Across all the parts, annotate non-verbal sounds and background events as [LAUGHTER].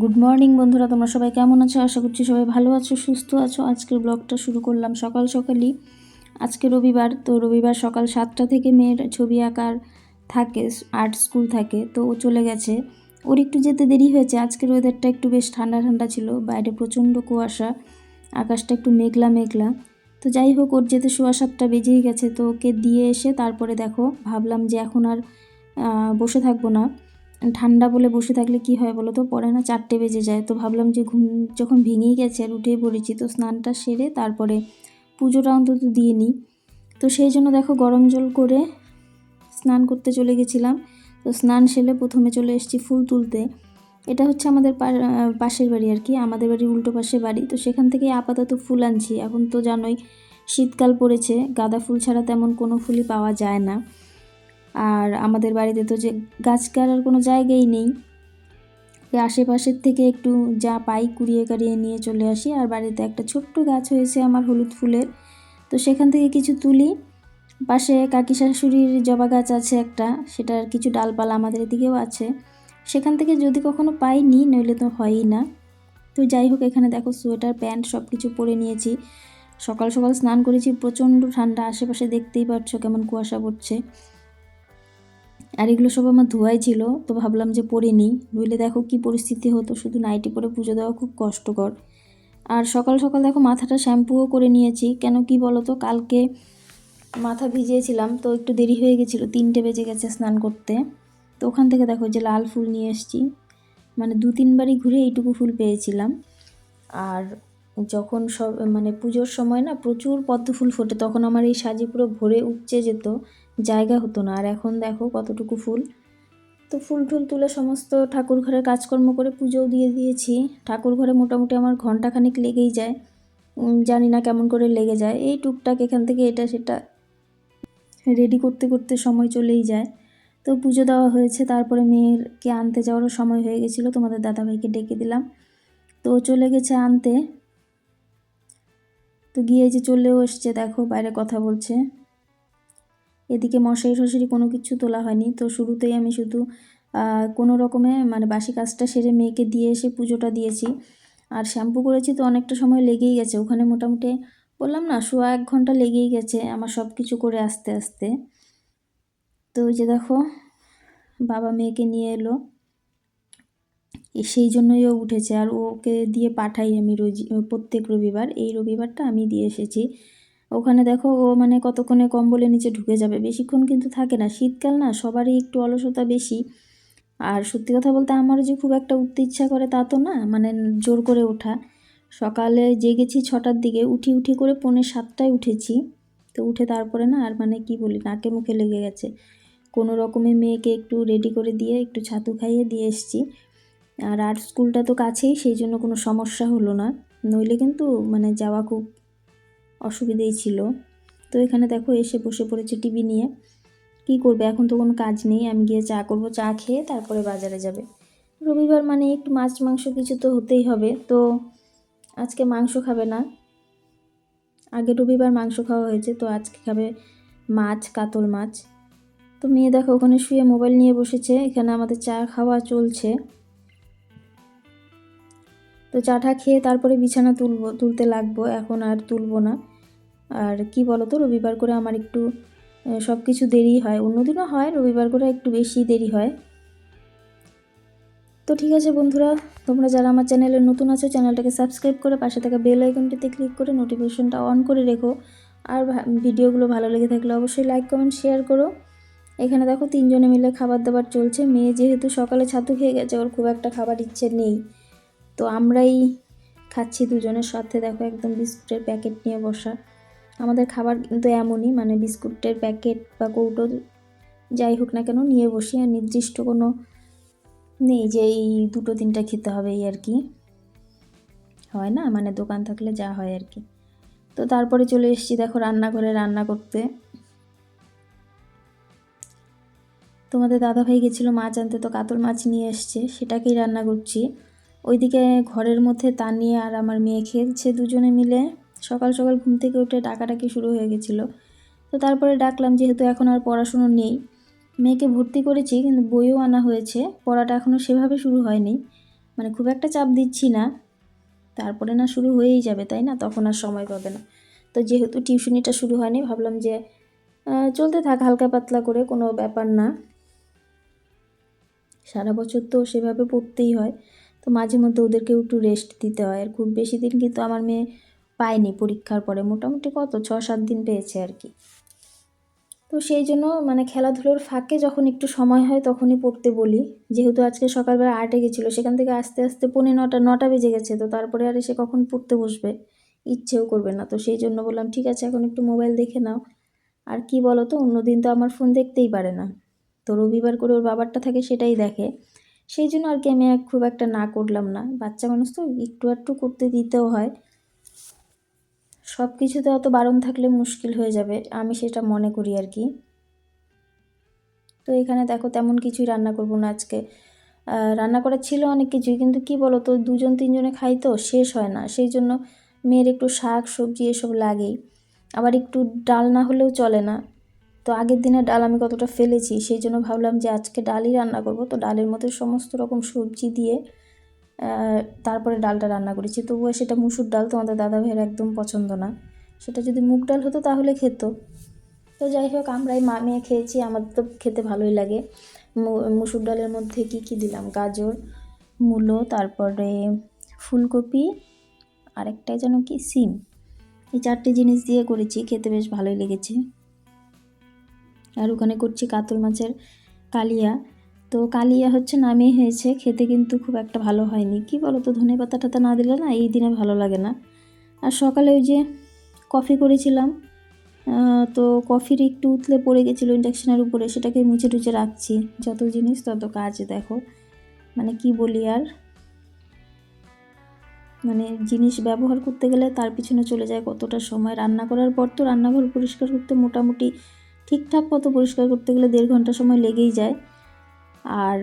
Good morning বন্ধুরা, তোমরা সবাই কেমন আছো? আশা করছি সবাই ভালো আছো, সুস্থ আছো। আজকের ব্লগটা শুরু করলাম সকাল সকালই। আজকে রবিবার, তো রবিবার সকাল সাতটা থেকে মেয়ের ছবি আঁকার থাকে আর্ট স্কুল থাকে, তো ও চলে গেছে। ওর একটু যেতে দেরি হয়েছে, আজকের ওয়েদারটা একটু বেশ ঠান্ডা ঠান্ডা ছিল, বাইরে প্রচণ্ড কুয়াশা, আকাশটা একটু মেঘলা মেঘলা। তো যাই হোক, ওর যেতে সোয়া সাতটা বেজেই গেছে, তো ওকে দিয়ে এসে তারপরে দেখো, ভাবলাম যে এখন আর বসে থাকব না। ঠান্ডা বলে বসে থাকলে কি হয় বলো তো? পরে না চারটে বেজে যায়। তো ভাবলাম যে ঘুম যখন ভেঙেই গেছে আর উঠেই পড়েছি, তো স্নানটা সেরে তারপরে পুজোটা অন্তত দিয়ে নিই। তো সেই জন্য দেখো গরম জল করে স্নান করতে চলে গেছিলাম। তো স্নান সেরে প্রথমে চলে এসেছি ফুল তুলতে। এটা হচ্ছে আমাদের পাশের বাড়ি আর কি, আমাদের বাড়ির উল্টো পাশে বাড়ি। তো সেখান থেকে আপাতত ফুল আনছি। এখন তো জানোই শীতকাল পড়েছে, গাঁদা ফুল ছাড়া তেমন কোনো ফুলই পাওয়া যায় না। আর আমাদের বাড়িতে তো যে গাছ কাটার কোনো জায়গাই নেই। আশেপাশের থেকে একটু যা পাই কুড়িয়ে কাড়িয়ে নিয়ে চলে আসি। আর বাড়িতে একটা ছোট্ট গাছ হয়েছে আমার হলুদ ফুলের। তো সেখান থেকে কিছু তুলি। পাশে কাকি শাশুড়ির জবা গাছ আছে একটা, সেটার কিছু ডালপালা আমাদের এদিকেও আছে। সেখান থেকে যদি কখনো পাইনি, নইলে তো হয়ই না। তো যাই হোক, এখানে দেখো সোয়েটার, প্যান্ট সব কিছু পরে নিয়েছি। সকাল সকাল স্নান করেছি, প্রচণ্ড ঠান্ডা। আশেপাশে দেখতেই পাচ্ছ কেমন কুয়াশা পড়ছে। আর এগুলো সব আমার ধোয়াই ছিল, তো ভাবলাম যে পরে নিই। নইলে দেখো কি পরিস্থিতি হতো, শুধু নাইটি পরে পুজো দেওয়া খুব কষ্টকর। আর সকাল সকাল দেখো মাথাটা শ্যাম্পুও করে নিয়েছি, কেন কি বলো তো কালকে মাথা ভিজিয়েছিলাম, তো একটু দেরি হয়ে গেছিল, তিনটে বেজে গেছে স্নান করতে। তো ওখান থেকে দেখো যে লাল ফুল নিয়ে এসেছি মানে দু তিনবারই ঘুরে এইটুকু ফুল পেয়েছিলাম। আর যখন সব মানে পুজোর সময় না প্রচুর পদ্ম ফুল ফোটে, তখন আমার এই সাজি পুরো ভরে উপচে যেত, জায়গা হতো না। আর এখন দেখো কতটুকু ফুল। তো ফুল টুল তুলে সমস্ত ঠাকুর ঘরের কাজকর্ম করে পুজোও দিয়ে দিয়েছি। ঠাকুর ঘরে মোটামুটি আমার ঘন্টাখানিক লেগেই যায়। জানি না কেমন করে লেগে যায়। এই টুকটাক এখান থেকে এটা সেটা রেডি করতে করতে সময় চলেই যায়। তো পুজো দেওয়া হয়েছে, তারপরে মেয়েরকে আনতে যাওয়ারও সময় হয়ে গেছিল। তোমাদের দাদাভাইকে ডেকে দিলাম। তো চলে গেছে আনতে। তো গিয়ে যে চলেও এসছে, দেখো বাইরে কথা বলছে। এদিকে মশারি টশারি কোনো কিছু তোলা হয়নি। তো শুরুতেই আমি শুধু কোনো রকমে মানে বাসি কাজটা সেরে মেয়েকে দিয়ে এসে পুজোটা দিয়েছি। আর শ্যাম্পু করেছি তো অনেকটা সময় লেগেই গেছে। ওখানে মোটামুটি বললাম না সোয়া এক ঘণ্টা লেগেই গেছে আমার সব কিছু করে আস্তে আস্তে। তো যে দেখো, বাবা মেয়েকে নিয়ে এলো। সেই জন্যই ও উঠেছে। আর ওকে দিয়ে পাঠাই আমি রোজ, প্রত্যেক রবিবার। এই রবিবারটা আমি দিয়ে এসেছি। ওখানে দেখো ও মানে কতক্ষণে কম্বলের নিচে ঢুকে যাবে। বেশিক্ষণ কিন্তু থাকে না। শীতকাল না, সবারই একটু অলসতা বেশি। আর সত্যি কথা বলতে আমারও যে খুব একটা উঠতে ইচ্ছা করে তা তো না মানে জোর করে ওঠা। সকালে জেগেছি ছটার দিকে, উঠি উঠি করে পৌনে সাতটায় উঠেছি। তো উঠে তারপরে না আর মানে কি বলি, নাকে মুখে লেগে গেছে। কোনো রকমে মেয়েকে একটু রেডি করে দিয়ে, একটু ছাতু খাইয়ে দিয়ে এসেছি। আর আর্ট স্কুলটা তো কাছেই, সেই জন্য কোনো সমস্যা হলো না। নইলে কিন্তু মানে যাওয়া খুব অসুবিধেই ছিল। তো এখানে দেখো, এসে বসে পড়েছে টিভি নিয়ে। কি করবে? এখন তো কোনো কাজ নেই। আমি গিয়ে চা করব, চা খেয়ে তারপরে বাজারে যাবে। রবিবার মানে একটু মাছ, মাংস কিছু তো হতেই হবে। তো আজকে মাংস খাবে না। আগে রবিবার মাংস খাওয়া হয়েছে, তো আজকে খাবে মাছ, কাতল মাছ। তো মেয়ে দেখো, ওখানে শুয়ে মোবাইল নিয়ে বসেছে। এখানে আমাদের চা খাওয়া চলছে। তো চাটা খেয়ে তারপরে বিছানা তুলবো, তুলতে লাগবো, এখন আর তুলবো না। আর কি বলো তো রবিবার করে আমার একটু সব কিছু দেরি হয়। অন্যদিনও হয়, রবিবার করে একটু বেশি দেরি হয়। তো ঠিক আছে বন্ধুরা, তোমরা যারা আমার চ্যানেলে নতুন আছো, চ্যানেলটাকে সাবস্ক্রাইব করে পাশে থাকা বেল আইকনটিতে ক্লিক করে নোটিফিকেশনটা অন করে রেখো। আর ভিডিওগুলো ভালো লেগে থাকলে অবশ্যই লাইক, কমেন্ট, শেয়ার করো। এখানে দেখো তিনজনে মিলে খাবার দাবার চলছে। মেয়ে যেহেতু সকালে ছাতু খেয়ে গেছে, ওর খুব একটা খাবার ইচ্ছে নেই। তো আমরাই খাচ্ছি দুজনের সাথে। দেখো একদম বিস্কুটের প্যাকেট নিয়ে বসা। আমাদের খাবার কিন্তু এমনই মানে বিস্কুটের প্যাকেট বা কৌটো যাই হোক না কেন নিয়ে বসি। আর নির্দিষ্ট কোনো নেই যে এই দুটো তিনটা খেতে হবে এই আর কি। হয় না মানে দোকান থাকলে যা হয় আর কি। তো তারপরে চলে এসেছি দেখো রান্নাঘরে রান্না করতে। তোমাদের দাদাভাই গেছিল মাছ আনতে, তো কাতল মাছ নিয়ে এসছে, সেটাকেই রান্না করছি। ওইদিকে ঘরের মধ্যে তানিয়ে আর আমার মেয়ে খেলছে দুজনে মিলে। সকাল সকাল ঘুম থেকে উঠে ডাকাডাকি শুরু হয়ে গেছিল। তো তারপরে ডাকলাম যেহেতু এখন আর পড়াশুনো নেই। মেয়েকে ভর্তি করেছি কিন্তু বইও আনা হয়েছে। পড়াটা এখনও সেভাবে শুরু হয়নি। মানে খুব একটা চাপ দিচ্ছি না। তারপরে না শুরু হয়েই যাবে, তাই না? তখন আর সময় পাবে না। তো যেহেতু টিউশনিটা শুরু হয়নি, ভাবলাম যে চলতে থাক, হালকা পাতলা করে, কোনো ব্যাপার না। সারা বছর তো সেভাবে পড়তেই হয়। তো মাঝে মধ্যে ওদেরকেও একটু রেস্ট দিতে হয়। আর খুব বেশি দিন কিন্তু আমার মেয়ে পায়নি পরীক্ষার পরে। মোটামুটি কত? ছ সাত দিন পেয়েছে আর কি। তো সেই জন্য মানে খেলাধুলোর ফাঁকে যখন একটু সময় হয় তখনই পড়তে বলি। যেহেতু আজকে সকালবেলা আটে গেছিল, সেখান থেকে আস্তে আস্তে পৌনে নটা নটা বেজে গেছে। তো তারপরে আর এসে কখন পড়তে বসবে? ইচ্ছেও করবে না। তো সেই জন্য বললাম, ঠিক আছে, এখন একটু মোবাইল দেখে নাও। আর কি বলো তো অন্যদিন তো আমার ফোন দেখতেই পারে না। তো রবিবার করে ওর বাবারটা থাকে সেটাই দেখে। সেই জন্য আর কি আমি খুব একটা না করলাম না। বাচ্চা মানুষ তো একটু একটু করতে দিতেও হয়। সব কিছুতে অত বারণ থাকলে মুশকিল হয়ে যাবে, আমি সেটা মনে করি আর কি। তো এখানে দেখো তেমন কিছুই রান্না করব না আজকে। রান্না করা ছিল অনেক কিছুই, কিন্তু কি বলো তো দুজন তিনজনে খাই তো, শেষ হয় না। সেই জন্য মেয়ের একটু শাক, সবজি এসব লাগেই। আবার একটু ডাল না হলেও চলে না। তো আগের দিনে ডাল আমি কতটা ফেলেছি, সেই জন্য ভাবলাম যে আজকে ডালই রান্না করব। তো ডালের মধ্যে সমস্ত রকম সবজি দিয়ে তারপরে ডালটা রান্না করেছি। তবুও সেটা মুসুর ডাল তোমাদের দাদা ভাইয়ের একদম পছন্দ না। সেটা যদি মুগ ডাল হতো তাহলে খেত। তো যাই হোক, আমরাই মা মেয়ে খেয়েছি, আমাদের তো খেতে ভালোই লাগে। মুসুর ডালের মধ্যে কি কি দিলাম? গাজর, মূলো, তারপরে ফুলকপি, আরেকটাই যেন কি, সিম। এই চারটে জিনিস দিয়ে করেছি, খেতে বেশ ভালোই লেগেছে। আর ওখানে করছি কাতল মাছের কালিয়া। তো কালিয়া হচ্ছে নামে হয়েছে, খেতে কিন্তু খুব একটা ভালো হয়নি। কি বলো তো ধনে পাতা টাতা না দিলে না এই দিনে ভালো লাগে না। আর সকালে ওই যে কফি করেছিলাম তো কফির একটু উতলে পড়ে গেছিল ইন্ডাকশনের উপরে, সেটাকে মুছে টুচে রাখছি। যত জিনিস তত কাজ, দেখো। মানে কি বলি আর? মানে জিনিস ব্যবহার করতে গেলে তার পিছনে চলে যায় কতটা সময়। রান্না করার পর তো রান্নাঘর পরিষ্কার করতে মোটামুটি ঠিকঠাক মতো পরিষ্কার করতে গেলে দেড় ঘণ্টা সময় লেগেই যায়। আর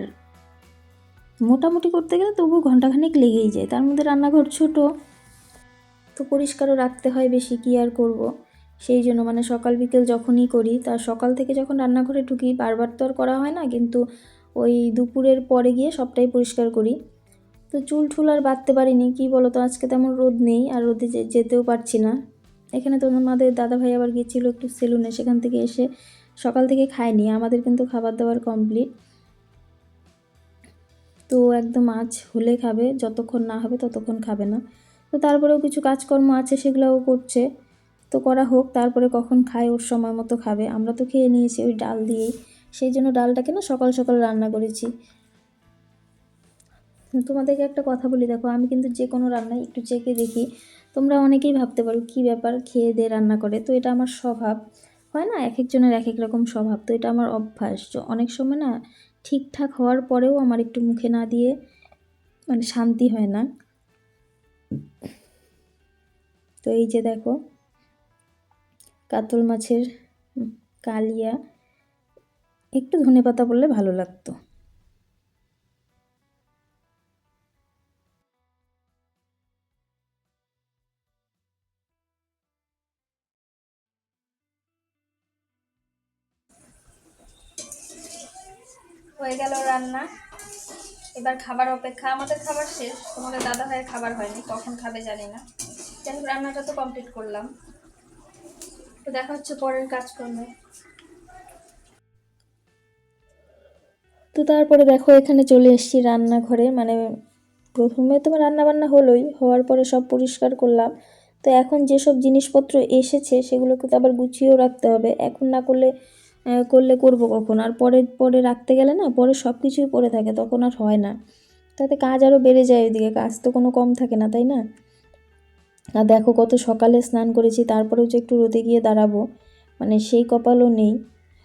মোটামুটি করতে গেলে তবু ঘন্টাখানেক লেগেই যায়। তার মধ্যে রান্নাঘর ছোট, তো পরিষ্কারও রাখতে হয় বেশি, কি আর করব? সেই জন্য মানে সকাল, বিকেল যখনই করি তার সকাল থেকে যখন রান্নাঘরে ঢুকি, বারবার তো আর করা হয় না, কিন্তু ওই দুপুরের পরে গিয়ে সবটাই পরিষ্কার করি। তো চুল ঠুল আর বাঁধতে পারিনি, কি বলো তো আজকে তেমন রোদ নেই, আর রোদে যেতেও পারছি না। এখানে তো আমাদের দাদা ভাই আবার গিয়েছিল একটু সেলুনে, সেখান থেকে এসে সকাল থেকে খায়নি, আমাদের কিন্তু খাবার দাবার কমপ্লিট তো একদম আজ হলে খাবে, যতক্ষণ না হবে ততক্ষণ খাবে না। তো তারপরেও কিছু কাজকর্ম আছে সেগুলোও করছে। তো করা হোক, তারপরে কখন খায়, ওর সময় মতো খাবে। আমরা তো খেয়ে নিয়েছি ওই ডাল দিয়েই। সেই জন্য ডালটাকে না সকাল সকাল রান্না করেছি। তোমাদেরকে একটা কথা বলি, দেখো, আমি কিন্তু যে কোনো রান্নায় একটু চেকে দেখি। তোমরা অনেকেই ভাবতে পারো, কী ব্যাপার খেয়ে দিয়ে রান্না করে? তো এটা আমার স্বভাব। হয় না? এক একজনের এক এক রকম স্বভাব। তো এটা আমার অভ্যাস। অনেক সময় না ঠিকঠাক হওয়ার পরেও আমার একটু মুখে না দিয়ে মানে শান্তি হয় না। তো এই যে দেখো, কাতল মাছের কালিয়া, একটু ধনেপাতা বললে ভালো লাগতো। হয়ে গেল রান্না। এবার খাবার অপেক্ষা। আমাদের খাবার শেষ। তোমাদের দাদা ভাইয়ের খাবার হয়নি। কখন খাবে জানি না। হোক, রান্নাটা তো কমপ্লিট করলাম। তো দেখা হচ্ছে পরের কাজকর্মে। তো তারপরে দেখো, এখানে চলে এসেছি রান্নাঘরে। মানে প্রথমে তো রান্না বান্না হলোই। হওয়ার পরে সব পরিষ্কার করলাম। তো এখন যেসব জিনিসপত্র এসেছে, সেগুলোকে তো আবার গুছিয়েও রাখতে হবে। এখন না করলে করলে করব কখন? আর পরে পরে রাখতে গেলে না পরে সব কিছুই পড়ে থাকে তখন আর হয় না। তাতে কাজ আরও বেড়ে যায় ওইদিকে কাজ তো কোনো কম থাকে না তাই না? আর দেখো কত সকালে স্নান করেছি তারপরেও যে একটু রোদে গিয়ে দাঁড়াবো মানে সেই কপালও নেই।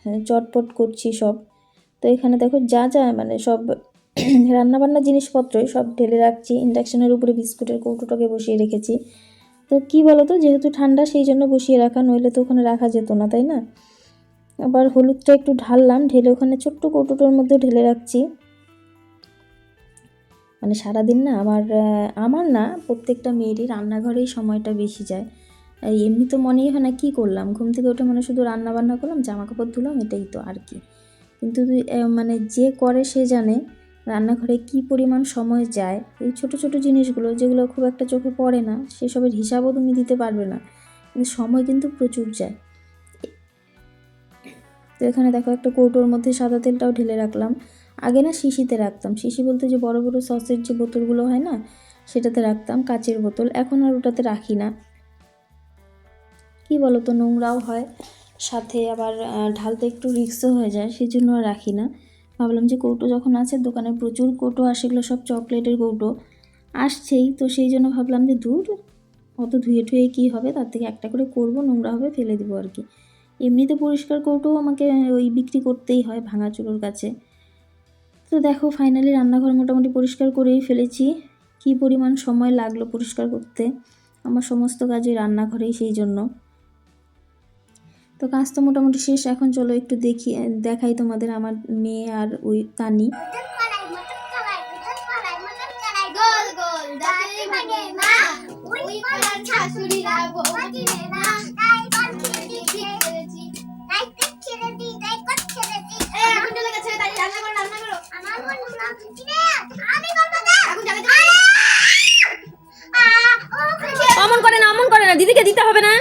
হ্যাঁ, চটপট করছি সব। তো এখানে দেখো যা যা মানে সব [CLEARS THROAT] রান্নাবান্না জিনিসপত্রই সব ঢেলে রাখছি ইন্ডাকশনের উপরে বিস্কুটের কৌটোটাকে বসিয়ে রেখেছি। তো কি বলো তো যেহেতু ঠান্ডা সেই জন্য বসিয়ে রাখা নইলে তো ওখানে রাখা যেত না তাই না? আবার হলুদটা একটু ঢাললাম, ঢেলে ওখানে ছোট্ট কৌটোটার মধ্যে ঢেলে রাখছি। মানে সারাদিন না আমার আমার না প্রত্যেকটা মেয়েরই রান্নাঘরেই সময়টা বেশি যায়। এমনি তো মনেই হয় না কী করলাম, ঘুম থেকে উঠে মানে শুধু রান্না বান্না করলাম জামা কাপড় ধুলাম, এটাই তো আর কি। কিন্তু মানে যে করে সে জানে রান্নাঘরে কি পরিমাণ সময় যায়, এই ছোট ছোট জিনিসগুলো যেগুলো খুব একটা চোখে পড়ে না, সেসবের হিসাবও তুমি দিতে পারবে না। কিন্তু সময় কিন্তু প্রচুর যায়। তো এখানে দেখো একটা কৌটোর মধ্যে সাদা তেলটাও ঢেলে রাখলাম। আগে না শিশিতে রাখতাম। শিশি বলতে যে বড় বড় সসের যে বোতলগুলো হয় না, সেটাতে রাখতাম কাচের বোতল। এখন আর ওটাতে রাখি না। কি বলো তো নোংরাও হয়। সাথে আবার ঢালতে একটু রিক্সও হয়ে যায় সেই জন্য আর রাখি না। ভাবলাম যে কৌটো যখন আছে, দোকানে প্রচুর কৌটো আসে, এগুলো সব চকলেটের কৌটো। আসছেই, তো সেই জন্য ভাবলাম যে দূর, অত ধুয়ে টুয়ে কী হবে? তার থেকে একটা করে করব, নোংরা হবে, ফেলে দেবো আর কি। এমনিতে পরিষ্কার কৌটো আমাকে ওই বিক্রি করতেই হয় ভাঙা ভাঙাচুরোর কাছে। তো দেখো ফাইনালি রান্নাঘর মোটামুটি পরিষ্কার করেই ফেলেছি। কী পরিমাণ সময় লাগল পরিষ্কার করতে? আমার সমস্ত কাজই রান্নাঘরেই সেই জন্য। তো কাজ তো মোটামুটি শেষ, এখন চলো একটু দেখি, দেখাই তোমাদের আমার মেয়ে আর ওই তানি অমন করে না অমন করে না। দিদিকে দিতে হবে না।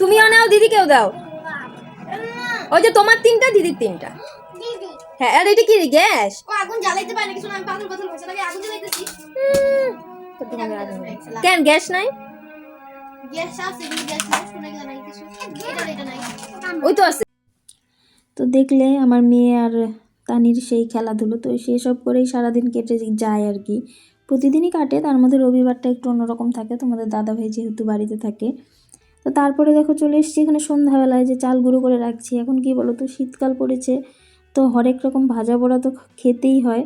তুমিও নাও দিদিকেও দাও। ওই যে তোমার তিনটা দিদির তিনটা। হ্যাঁ আর এটা কি গ্যাস? ও আগুন জ্বালাইতে পারে না কিছু আমি পাগল পাগল হয়েছে লাগে আগুন জ্বালাইতেছি। কেন গ্যাস নাই? গ্যাস আছে গ্যাস নাই। ওই তো আছে। তো দেখলে আমার মেয়ে আর তানির সেই খেলাধুলো, তো সেসব করেই সারাদিন কেটে যায় আর কি। প্রতিদিনই কাটে, তার মধ্যে রবিবারটা একটু অন্যরকম থাকে তোমাদের দাদা ভাই যেহেতু বাড়িতে থাকে। তো তারপরে দেখো চলে এসেছি এখানে সন্ধ্যাবেলায়, যে চাল গুঁড়ো করে রাখছি। এখন কি বলো তো, শীতকাল পড়েছে, তো হরেক রকম ভাজা বড়া তো খেতেই হয়,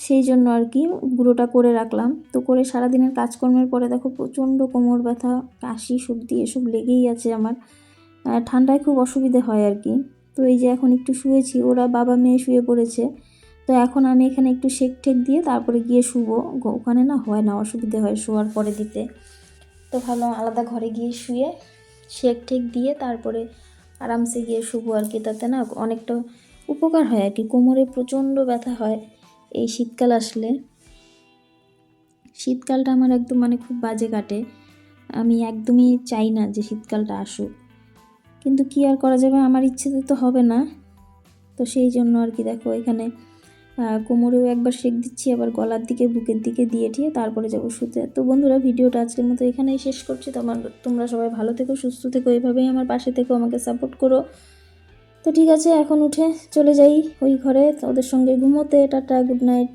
সেই জন্য আর কি গুঁড়োটা করে রাখলাম। তো করে সারাদিনের কাজকর্মের পরে দেখো প্রচণ্ড কোমর ব্যথা, কাশি, সর্দি, এসব লেগেই আছে আমার। ঠান্ডায় খুব অসুবিধে হয় আর কি। তো এই যে এখন একটু শুয়েছি, ওরা বাবা মেয়ে শুয়ে পড়েছে। তো এখন আমি এখানে একটু শেক ঠেক দিয়ে তারপরে গিয়ে শুবো। ওখানে না হয় না, অসুবিধে হয় শোয়ার পরে দিতে। তো ভালো আলাদা ঘরে গিয়ে শুয়ে শেক ঠেক দিয়ে তারপরে আরামসে গিয়ে শুবো আর কি। তাতে না অনেকটা উপকার হয় আর কি। কোমরে প্রচণ্ড ব্যথা হয় এই শীতকাল আসলে। শীতকালটা আমার একদম মানে খুব বাজে কাটে। আমি একদমই চাই না যে শীতকালটা আসুক। কিন্তু কি আর করা যাবে? আমার ইচ্ছেতে তো হবে না। তো সেই জন্য আর কি দেখো, এখানে কোমরেও একবার শেক দিচ্ছি, আবার গলার দিকে, বুকের দিকে দিয়ে টিয়ে তারপরে যাব শুতে। তো বন্ধুরা, ভিডিওটা আজকের মতো এখানেই শেষ করছি। তোমার, তোমরা সবাই ভালো থেকো, সুস্থ থেকো, এভাবেই আমার পাশে থেকো, আমাকে সাপোর্ট করো। তো ঠিক আছে, এখন উঠে চলে যাই ওই ঘরে, ওদের সঙ্গে ঘুমোতে। Tata good night